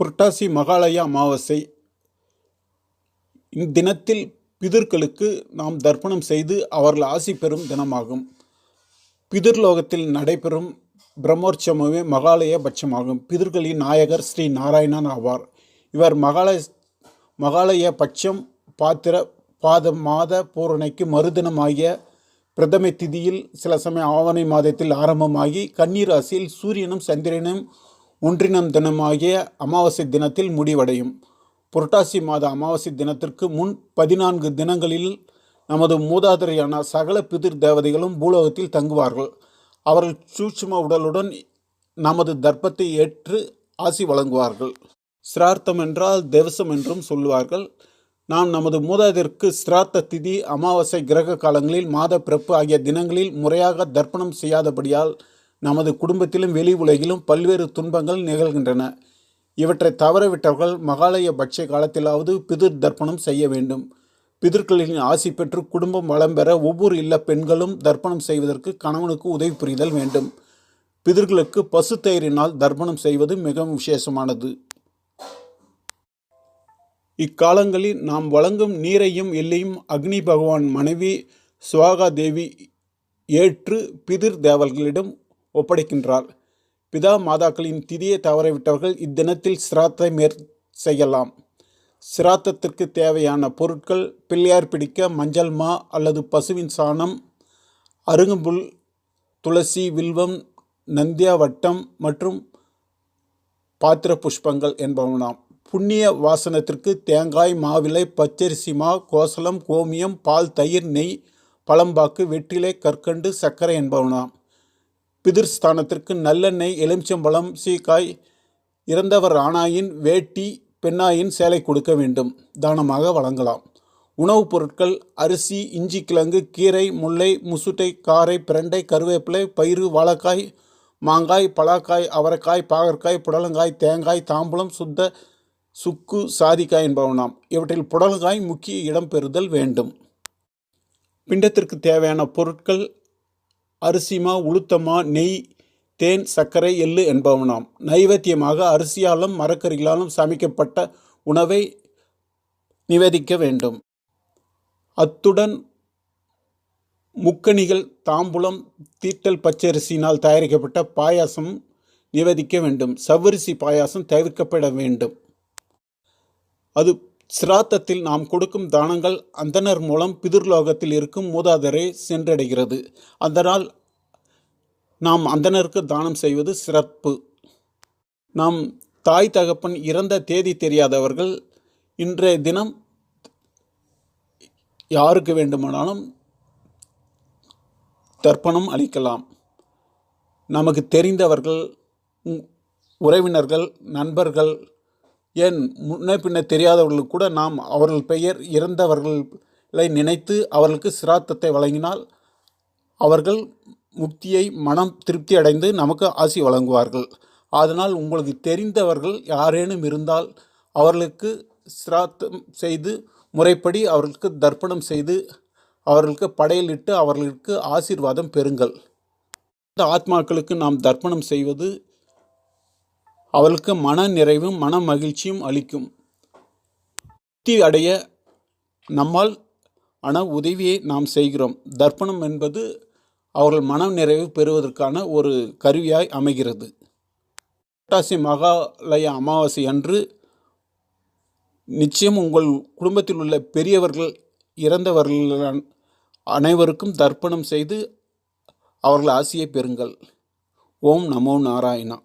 புரட்டாசி மகாலய அமாவாசை இத்தினத்தில் பிதர்களுக்கு நாம் தர்ப்பணம் செய்து அவர்கள் ஆசி பெறும் தினமாகும். பிதிர்லோகத்தில் நடைபெறும் பிரம்மோற்சவமே மகாலய பட்சமாகும். பிதர்களின் நாயகர் ஸ்ரீ நாராயணன் ஆவார். இவர் மகாலய மகாலய பட்சம் பாத்திர பாத மாத பூரணைக்கு மறுதினமாகிய பிரதமை திதியில் சில சமயம் ஆவணி மாதத்தில் ஆரம்பமாகி கன்னி ராசியில் சூரியனும் சந்திரனும் ஒன்றினம் தினமாகிய அமாவாசை தினத்தில் முடிவடையும். புரட்டாசி மாத அமாவாசை தினத்திற்கு முன் பதினான்கு தினங்களில் நமது மூதாதரையான சகல பிதிர் தேவதைகளும் பூலோகத்தில் தங்குவார்கள். அவர்கள் சூட்சும உடலுடன் நமது தர்ப்பத்தை ஏற்று ஆசி வழங்குவார்கள். சிரார்த்தம் என்றால் தேவசம் என்றும் சொல்லுவார்கள். நாம் நமது மூதாதிற்கு சிராத்த திதி அமாவாசை கிரக காலங்களில் மாத பிறப்பு ஆகிய தினங்களில் முறையாக தர்ப்பணம் செய்யாதபடியால் நமது குடும்பத்திலும் வெளி உலகிலும் பல்வேறு துன்பங்கள் நிகழ்கின்றன. இவற்றை தவறவிட்டவர்கள் மகாலய பட்ச காலத்திலாவது பிதிர் தர்ப்பணம் செய்ய வேண்டும். பிதர்களின் ஆசி பெற்று குடும்பம் வளம் பெற ஒவ்வொரு இல்ல பெண்களும் தர்ப்பணம் செய்வதற்கு கணவனுக்கு உதவி புரிதல் வேண்டும். பிதர்களுக்கு பசு தயிரினால் தர்ப்பணம் செய்வது மிகவும் விசேஷமானது. இக்காலங்களில் நாம் வழங்கும் நீரையும் எல்லையும் அக்னி பகவான் மனைவி சுவாகா தேவி ஏற்று பிதிர் தேவர்களிடம் ஒப்படைக்கின்றார். பிதா மாதாக்களின் திதியை தவறவிட்டவர்கள் இத்தினத்தில் சிராத்தை மேற் செய்யலாம். சிராத்தத்திற்கு தேவையான பொருட்கள் பிள்ளையார் பிடிக்க மஞ்சள் மா அல்லது பசுவின் சாணம் அருகம்புல் துளசி வில்வம் நந்தியா வட்டம் மற்றும் பாத்திர புஷ்பங்கள் என்பவனாம் புண்ணிய வாசனத்திற்கு தேங்காய் மாவிலை பச்சரிசி மா கோசலம் கோமியம் பால் தயிர் நெய் பழம்பாக்கு வெற்றிலை கற்கண்டு சர்க்கரை என்பவனாம் பிதிர் ஸ்தானத்திற்கு நல்லெண்ணெய் எலுமிச்சம்பழம் சீக்காய் இறந்தவர் ஆணாயின் வேட்டி பெண்ணாயின் சேலை கொடுக்க வேண்டும். தானமாக வழங்கலாம். உணவுப் பொருட்கள் அரிசி இஞ்சி கிழங்கு கீரை முல்லை முசுட்டை காரை பிரண்டை கருவேப்பிலை பயிறு வாழைக்காய் மாங்காய் பலாக்காய் அவரைக்காய் பாகற்காய் புடலங்காய் தேங்காய் தாம்பூலம் சுத்த சுக்கு சாதிக்காய் என்பவனாம் இவற்றில் புடலங்காய் முக்கிய இடம் பெறுதல் வேண்டும். பிண்டத்திற்கு தேவையான பொருட்கள் அரிசிமா உளுத்தமா நெய் தேன் சர்க்கரை எள்ளு என்பவனாம். நைவேத்தியமாக அரிசியாலும் மரக்கறிகளாலும் சமைக்கப்பட்ட உணவை நிவேதிக்க வேண்டும். அத்துடன் முக்கணிகள் தாம்பூலம் தீட்டல் பச்சரிசியினால் தயாரிக்கப்பட்ட பாயாசம் நிவேதிக்க வேண்டும். சவ்வரிசி பாயாசம் தவிர்க்கப்பட வேண்டும். அது சிராத்தத்தில் நாம் கொடுக்கும் தானங்கள் அந்தனர் மூலம் பிதிர்லோகத்தில் இருக்கும் மூதாதரை சென்றடைகிறது. அதனால் நாம் அந்தனருக்கு தானம் செய்வது சிறப்பு. நாம் தாய் தகப்பன் இறந்த தேதி தெரியாதவர்கள் இன்றைய தினம் யாருக்கு வேண்டுமானாலும் தர்ப்பணம் அளிக்கலாம். நமக்கு தெரிந்தவர்கள் உறவினர்கள் நண்பர்கள் ஏன் முன்னே பின்ன தெரியாதவர்களுக்கு கூட நாம் அவர்கள் பெயர் இறந்தவர்களை நினைத்து அவர்களுக்கு சிராத்தத்தை வழங்கினால் அவர்கள் முக்தியை மனம் திருப்தி அடைந்து நமக்கு ஆசி வழங்குவார்கள். அதனால் உங்களுக்கு தெரிந்தவர்கள் யாரேனும் இருந்தால் அவர்களுக்கு சிராத்தம் செய்து முறைப்படி அவர்களுக்கு தர்ப்பணம் செய்து அவர்களுக்கு படையலிட்டு அவர்களுக்கு ஆசீர்வாதம் பெறுங்கள். இந்த ஆத்மாக்களுக்கு நாம் தர்ப்பணம் செய்வது அவளுக்கு மன நிறைவும் மன மகிழ்ச்சியும் அளிக்கும். முக்தி அடைய நம்மால் ஆன உதவியை நாம் செய்கிறோம். தர்ப்பணம் என்பது அவர்கள் மன நிறைவு பெறுவதற்கான ஒரு கருவியாய் அமைகிறது. புரட்டாசி மகாலய அமாவாசை அன்று நிச்சயம் உங்கள் குடும்பத்தில் உள்ள பெரியவர்கள் இறந்தவர்கள் அனைவருக்கும் தர்ப்பணம் செய்து அவர்கள் ஆசியை பெறுங்கள். ஓம் நமோ நாராயணா.